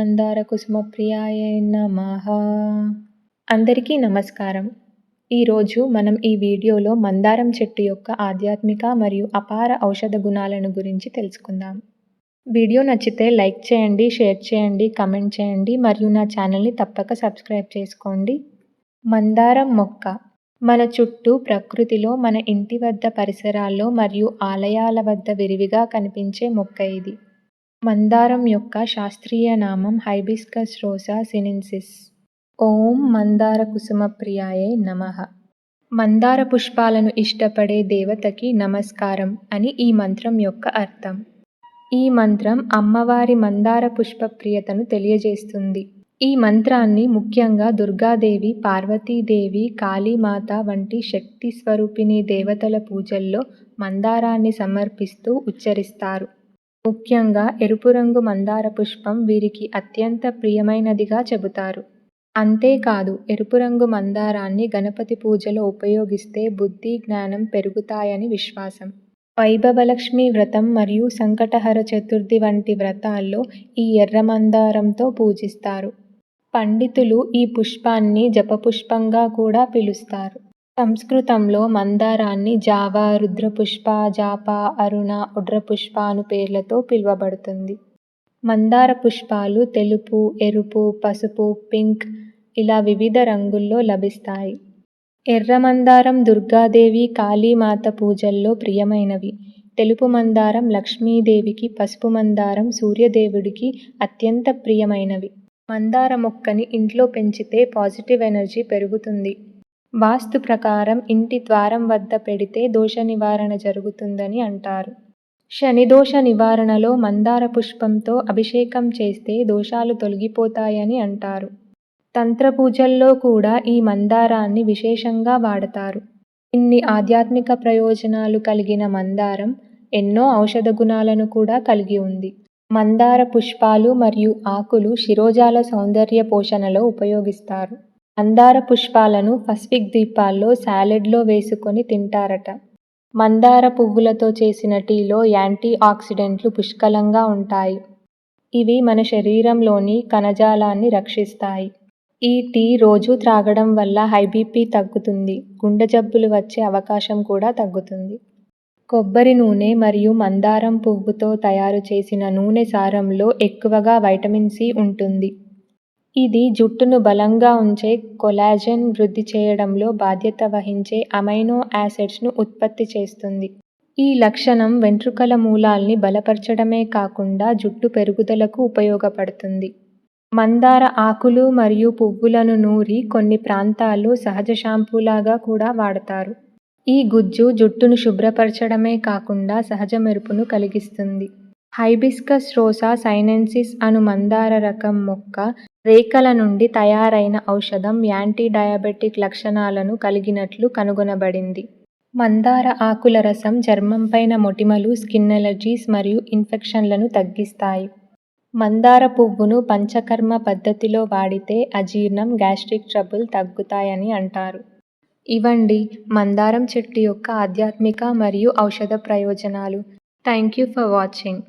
మందార కుసుమ ప్రియాయ నమః. అందరికీ నమస్కారం. ఈరోజు మనం ఈ వీడియోలో మందారం చెట్టు యొక్క ఆధ్యాత్మిక మరియు అపార ఔషధ గుణాలను గురించి తెలుసుకుందాం. వీడియో నచ్చితే లైక్ చేయండి షేర్ చేయండి కమెంట్ చేయండి మరియు నా ఛానల్ని తప్పక సబ్స్క్రైబ్ చేసుకోండి. మందారం మొక్క. మన చుట్టూ ప్రకృతిలో మన ఇంటి వద్ద పరిసరాల్లో మరియు ఆలయాల వద్ద విరివిగా కనిపించే మొక్క ఇది. మందారం యొక్క శాస్త్రీయ నామం హైబిస్కస్ రోసా సినెన్సిస్. ఓం మందార కుసుమ ప్రియాయే నమః. మందార పుష్పాలను ఇష్టపడే దేవతకి నమస్కారం అని ఈ మంత్రం యొక్క అర్థం. ఈ మంత్రం అమ్మవారి మందార పుష్ప ప్రియతను తెలియజేస్తుంది. ఈ మంత్రాన్ని ముఖ్యంగా దుర్గాదేవి పార్వతీదేవి కాళీమాత వంటి శక్తి స్వరూపిణి దేవతల పూజల్లో మందారాన్ని సమర్పిస్తూ ఉచ్చరిస్తారు. ముఖ్యంగా ఎరుపు రంగు మందార పుష్పం వీరికి అత్యంత ప్రియమైనదిగా చెబుతారు. అంతేకాదు ఎరుపు రంగు మందారాన్ని గణపతి పూజలో ఉపయోగిస్తే బుద్ధి జ్ఞానం పెరుగుతాయని విశ్వాసం. వైభవలక్ష్మి వ్రతం మరియు సంకటహర చతుర్థి వంటి వ్రతాల్లో ఈ ఎర్ర మందారంతో పూజిస్తారు. పండితులు ఈ పుష్పాన్ని జపపుష్పంగా కూడా పిలుస్తారు. సంస్కృతంలో మందారాన్ని జావ రుద్రపుష్ప జాప అరుణ ఉడ్రపుష్ప అను పేర్లతో పిలువబడుతుంది. మందార పుష్పాలు తెలుపు ఎరుపు పసుపు పింక్ ఇలా వివిధ రంగుల్లో లభిస్తాయి. ఎర్ర మందారం దుర్గాదేవి కాళీమాత పూజల్లో ప్రియమైనవి. తెలుపు మందారం లక్ష్మీదేవికి పసుపు మందారం సూర్యదేవుడికి అత్యంత ప్రియమైనవి. మందార మొక్కని ఇంట్లో పెంచితే పాజిటివ్ ఎనర్జీ పెరుగుతుంది. వాస్తు ప్రకారం ఇంటి ద్వారం వద్ద పెడితే దోష నివారణ జరుగుతుందని అంటారు. శనిదోష నివారణలో మందార పుష్పంతో అభిషేకం చేస్తే దోషాలు తొలగిపోతాయని అంటారు. తంత్ర పూజల్లో కూడా ఈ మందారాన్ని విశేషంగా వాడతారు. ఇన్ని ఆధ్యాత్మిక ప్రయోజనాలు కలిగిన మందారం ఎన్నో ఔషధ గుణాలను కూడా కలిగి ఉంది. మందార పుష్పాలు మరియు ఆకులు శిరోజాల సౌందర్య పోషణలో ఉపయోగిస్తారు. మందార పుష్పాలను పసిఫిక్ ద్వీపాల్లో సాలెడ్లో వేసుకొని తింటారట. మందార పువ్వులతో చేసిన టీలో యాంటీ ఆక్సిడెంట్లు పుష్కలంగా ఉంటాయి. ఇవి మన శరీరంలోని కణజాలాన్ని రక్షిస్తాయి. ఈ టీ రోజు త్రాగడం వల్ల హైబీపీ తగ్గుతుంది. గుండె జబ్బులు వచ్చే అవకాశం కూడా తగ్గుతుంది. కొబ్బరి నూనె మరియు మందారం పువ్వుతో తయారు చేసిన నూనె సారంలో ఎక్కువగా వైటమిన్ సి ఉంటుంది. ఇది జుట్టును బలంగా ఉంచే కొలాజెన్ వృద్ధి చేయడంలో బాధ్యత వహించే అమైనో యాసిడ్స్ను ఉత్పత్తి చేస్తుంది. ఈ లక్షణం వెంట్రుకల మూలాల్ని బలపరచడమే కాకుండా జుట్టు పెరుగుదలకు ఉపయోగపడుతుంది. మందార ఆకులు మరియు పువ్వులను నూరి కొన్ని ప్రాంతాల్లో సహజ షాంపూలాగా కూడా వాడతారు. ఈ గుజ్జు జుట్టును శుభ్రపరచడమే కాకుండా సహజ మెరుపును కలిగిస్తుంది. హైబిస్కస్ రోసా సైనెన్సిస్ అను మందార రకం మొక్క రేకల నుండి తయారైన ఔషధం యాంటీ డయాబెటిక్ లక్షణాలను కలిగినట్లు కనుగొనబడింది. మందార ఆకుల రసం చర్మంపైన మొటిమలు స్కిన్ ఎలర్జీస్ మరియు ఇన్ఫెక్షన్లను తగ్గిస్తాయి. మందార పువ్వును పంచకర్మ పద్ధతిలో వాడితే అజీర్ణం గ్యాస్ట్రిక్ ట్రబుల్ తగ్గుతాయని అంటారు. ఇవండి మందారం చెట్టు యొక్క ఆధ్యాత్మిక మరియు ఔషధ ప్రయోజనాలు. Thank you for watching.